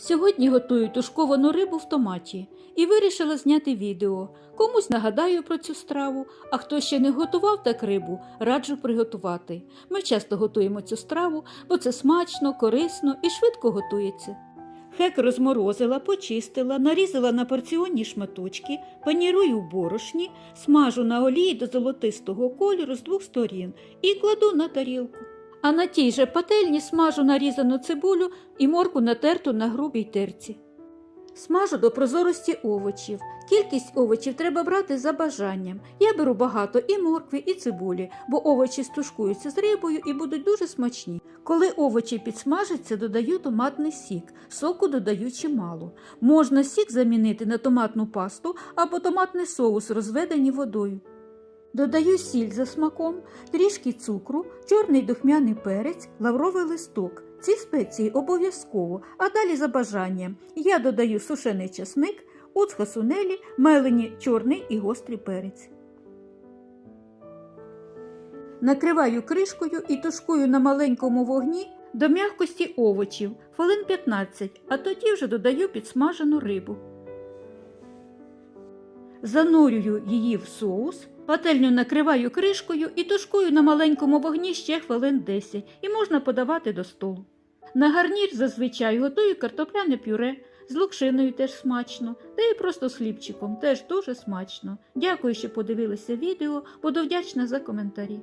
Сьогодні готую тушковану рибу в томаті і вирішила зняти відео. Комусь нагадаю про цю страву, а хто ще не готував так рибу, раджу приготувати. Ми часто готуємо цю страву, бо це смачно, корисно і швидко готується. Хек розморозила, почистила, нарізала на порціонні шматочки, панірую в борошні, смажу на олії до золотистого кольору з двох сторін і кладу на тарілку. А на тій же пательні смажу нарізану цибулю і морку натерту на грубій терці. Смажу до прозорості овочів. Кількість овочів треба брати за бажанням. Я беру багато і моркви, і цибулі, бо овочі стушкуються з рибою і будуть дуже смачні. Коли овочі підсмажаться, додаю томатний сік. Соку додаю чимало. Можна сік замінити на томатну пасту або томатний соус, розведені водою. Додаю сіль за смаком, трішки цукру, чорний духмяний перець, лавровий листок. Ці спеції обов'язково, а далі за бажанням. Я додаю сушений чесник, оцха сунелі, мелені чорний і гострий перець. Накриваю кришкою і тушкую на маленькому вогні до м'якості овочів хвилин 15, а тоді вже додаю підсмажену рибу. Занурюю її в соус, пательню накриваю кришкою і тушкую на маленькому вогні ще хвилин 10 і можна подавати до столу. На гарнір зазвичай готую картопляне пюре, з лукшиною теж смачно, та і просто з хлібчиком теж дуже смачно. Дякую, що подивилися відео, буду вдячна за коментарі.